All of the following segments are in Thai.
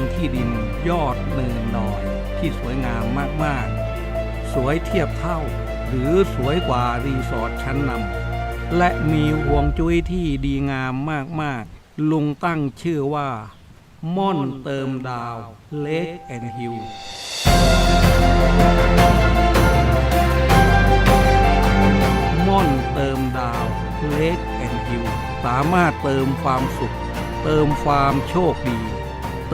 ำที่ดินยอดเนินดอยที่สวยงามมากๆ สวยเทียบเท่า หรือสวยกว่ารีสอร์ทชั้นนำและมีห่วงจุ้ยที่ดีงามมากๆ ลุงตั้งชื่อว่า ม่อนเติมดาวเลกแอนฮิลม่อนเติมดาวเลกแอนฮิวสามารถเติมความสุข เติมความโชคดี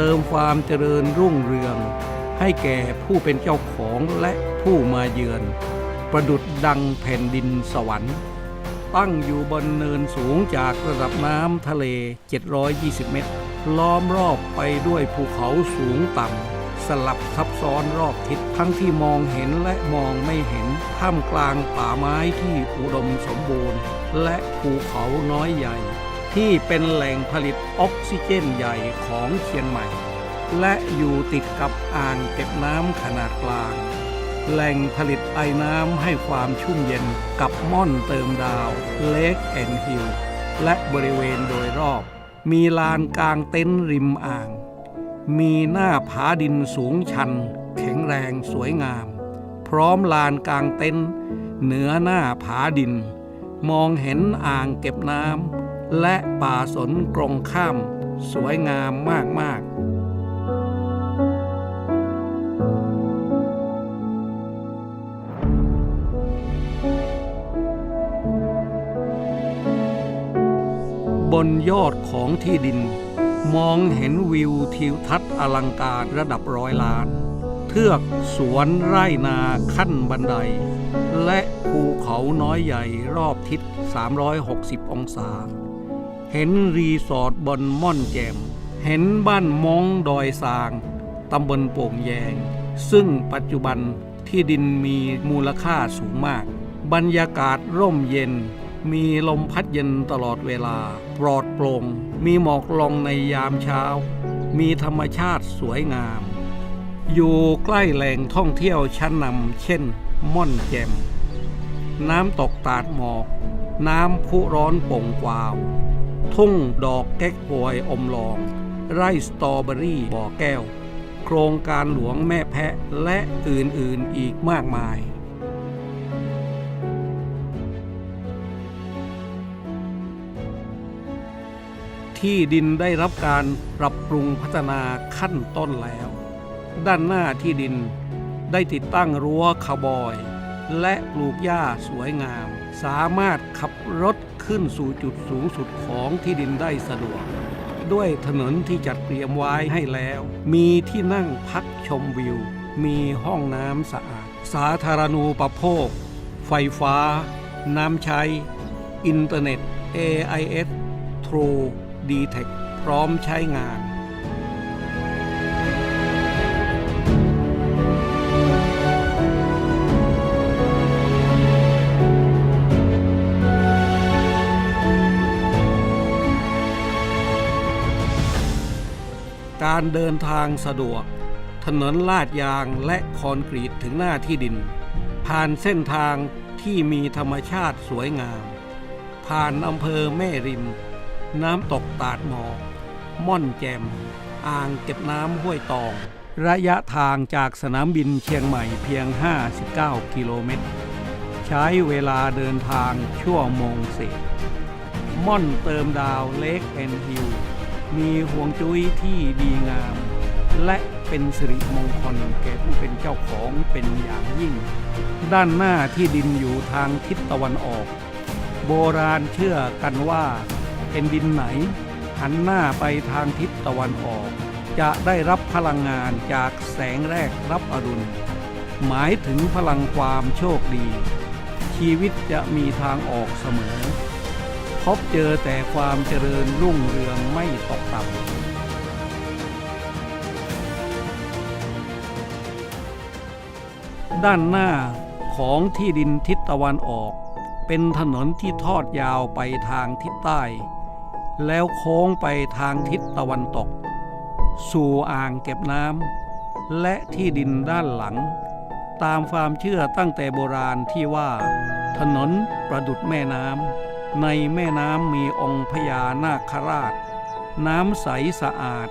เติมความเจริญรุ่งเรือง ให้แก่ผู้เป็นเจ้าของและผู้มาเยือน ประดุดดังแผ่นดินสวรรค์ ตั้งอยู่บนเนินสูงจากระดับน้ำทะเล 720 เมตร ล้อมรอบไปด้วยภูเขาสูงต่ำสลับซับซ้อนรอบทิศทั้งที่มองเห็นและมองไม่เห็นท่ามกลางป่าไม้ที่อุดมสมบูรณ์ และภูเขาน้อยใหญ่ ที่เป็นแหล่งผลิตออกซิเจนใหญ่ของเชียงใหม่ และอยู่ติดกับอ่างเก็บน้ำขนาดกลาง แหล่งผลิตไอน้ำให้ความชุ่มเย็นกับม่อนเติมดาวเลกแอนฮิลและบริเวณโดยรอบ มีลานกลางเต็นท์ริมอ่าง มีหน้าผาดินสูงชัน แข็งแรงสวยงาม พร้อมลานกลางเต็นท์เหนือหน้าผาดิน มองเห็นอ่างเก็บน้ำ และป่าสนกรงข้าม สวยงามมาก ๆบนยอดของที่ดิน มองเห็นวิวทิวทัศน์อลังการระดับร้อยล้าน เทือกสวนไร่นาขั้นบันได และภูเขาน้อยใหญ่รอบทิศ 360 องศา เห็นรีสอร์ทบนม่อนแจม เห็นบ้านมองดอยสาง ตำบลโป่งแยง ซึ่งปัจจุบันที่ดินมีมูลค่าสูงมาก บรรยากาศร่มเย็น มีลมพัดเย็นตลอดเวลา ปลอดโปร่ง มีหมอกลงในยามเช้า มีธรรมชาติสวยงาม อยู่ใกล้แหล่งท่องเที่ยวชั้นนำเช่น ม่อนแจม น้ำตกตาดหมอก น้ำพุร้อนโป่งกวาว ทุ่งดอกแก๊กฮวยอมลอง ไร่สตรอเบอรี่บ่อแก้ว โครงการหลวงแม่แพะและอื่นๆอีกมากมายที่ดินได้รับการปรับปรุงพัฒนาขั้นต้นแล้ว ด้านหน้าที่ดินได้ติดตั้งรั้วคาวบอย และปลูกหญ้าสวยงาม สามารถขับรถ ขึ้นสู่จุดสูงสุดของที่ดินได้สะดวก ด้วยถนนที่จัดเตรียมไว้ให้แล้ว มีที่นั่งพักชมวิว มีห้องน้ำสะอาด สาธารณูปโภค ไฟฟ้า น้ำใช้ อินเทอร์เน็ต AIS True d t e c พร้อมใช้งาน การเดินทางสะดวก ถนนลาดยางและคอนกรีตถึงหน้าที่ดิน ผ่านเส้นทางที่มีธรรมชาติสวยงาม ผ่านอำเภอแม่ริม น้ำตกตาดหมอกม่อนแจม อ่างเก็บน้ำห้วยตอง ระยะทางจากสนามบินเชียงใหม่เพียง 59 กิโลเมตร ใช้เวลาเดินทางชั่วโมงเศษม่อนเติมดาวเล็กแอนฮิล มีห่วงจุ้ยที่ดีงาม และเป็นสิริมงคลแก่ผู้เป็นเจ้าของเป็นอย่างยิ่ง ด้านหน้าที่ดินอยู่ทางทิศตะวันออก โบราณเชื่อกันว่าเป็นดินไหน หันหน้าไปทางทิศตะวันออก จะได้รับพลังงานจากแสงแรกรับอรุณ หมายถึงพลังความโชคดี ชีวิตจะมีทางออกเสมอ บเจอแต่ความเจริญรุ่งเรืองไม่ตกต่ำด้านหน้าของที่ดินทิศตะวันออก เป็นถนนที่ทอดยาวไปทางทิศใต้ แล้วโค้งไปทางทิศตะวันตก สู่อ่างเก็บน้ำและที่ดินด้านหลัง ตามความเชื่อตั้งแต่โบราณที่ว่า ถนนประดุดแม่น้ำ ในแม่น้ำมีองค์พญานาคราช น้ำใสสะอาด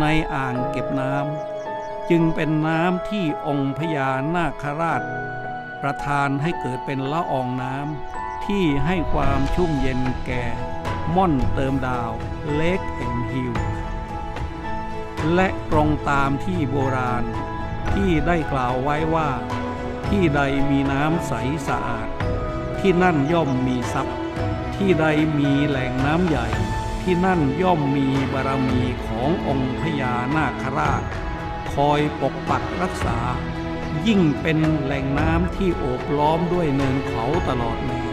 ในอ่างเก็บน้ำจึงเป็นน้ำที่องค์พญานาคราช ประทานให้เกิดเป็นละอองน้ำที่ให้ความชุ่มเย็นแก่ ม่อนเติมดาวเล็กแอนฮิลและตรงตามที่โบราณที่ได้กล่าวไว้ว่า ที่ใดมีน้ำใสสะอาด ที่นั่นย่อมมีทรัพย์ ที่ใดมีแหล่งน้ำใหญ่ ที่นั่นย่อมมีบารมีขององค์พญานาคราช คอยปกปักรักษา ยิ่งเป็นแหล่งน้ำที่โอบล้อมด้วยเนินเขาตลอดแนว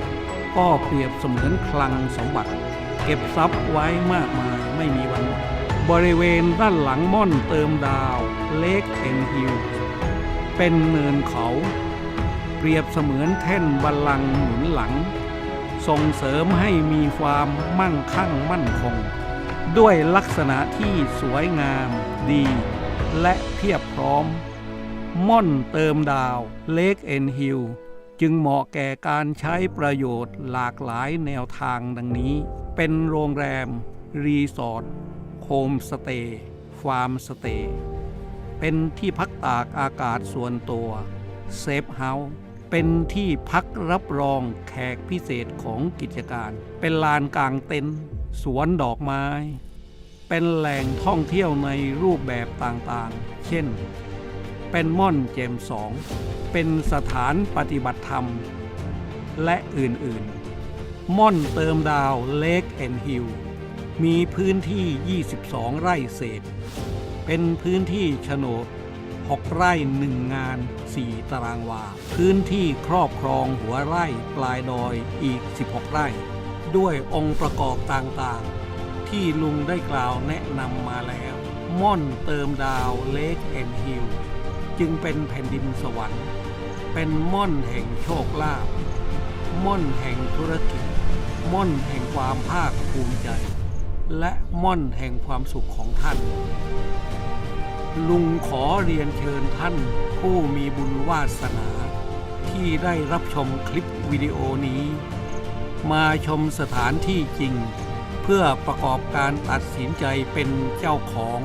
ก็เปรียบเสมือนคลังสมบัติ เก็บทรัพย์ไว้มากมายไม่มีวันหมดบริเวณด้านหลังม่อนเติมดาวเลกเอ็นฮิลเป็นเนินเขา เปรียบเสมือนแท่นบัลลังก์หนุนหลัง ส่งเสริมให้มีความมั่งคั่งมั่นคง ด้วยลักษณะที่สวยงามดี และเพียบพร้อม ม่อนเติมดาวเลกเอ็นฮิลจึงเหมาะแก่การใช้ประโยชน์หลากหลายแนวทางดังนี้ เป็นโรงแรม รีสอร์ทโฮมสเตย์ฟาร์มสเตย์เป็นที่พักตากอากาศส่วนตัว เซฟเฮาส์ เป็นที่พักรับรองแขกพิเศษของกิจการ เป็นลานกลางเต็นท์สวนดอกไม้ เป็นแหล่งท่องเที่ยวในรูปแบบต่างๆ เช่น เป็นม่อนเจมสอง เป็นสถานปฏิบัติธรรม และอื่นๆ ม่อนเติมดาวเลกแอนฮิลมีพื้นที่ 22 ไร่เศษ เป็นพื้นที่โฉนด 6 ไร่ 1 งาน 4 ตารางวา พื้นที่ครอบครองหัวไร่ปลายดอยอีก 16 ไร่ ด้วยองค์ประกอบต่างๆ ที่ลุงได้กล่าวแนะนำมาแล้ว ม่อนเติมดาวเลกแอนฮิลจึงเป็นแผ่นดินสวรรค์ เป็นม่อนแห่งโชคลาภม่อนแห่งธุรกิจ ม่อนแห่งความภาคภูมิใจ และม่อนแห่งความสุขของท่าน ลุงขอเรียนเชิญท่านผู้มีบุญวาสนา ที่ได้รับชมคลิปวิดีโอนี้ มาชมสถานที่จริง เพื่อประกอบการตัดสินใจเป็นเจ้าของ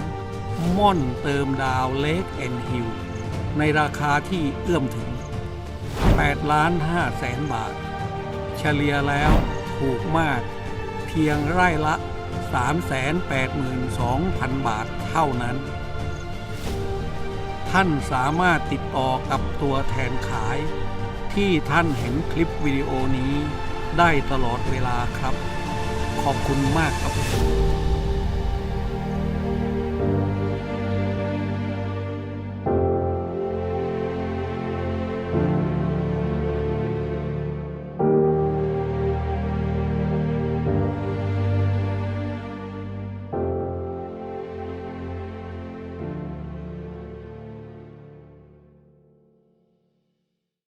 ม่อนเติมดาวเลกแอนฮิลในราคาที่เอื้อมถึง8ล้าน5แสนบาท เฉลี่ยแล้วถูกมาก เพียงไร่ละ 382,000 บาทเท่านั้น ท่านสามารถติดต่อกับตัวแทนขาย ที่ท่านเห็นคลิปวิดีโอนี้ได้ตลอดเวลาครับ ขอบคุณมากครับ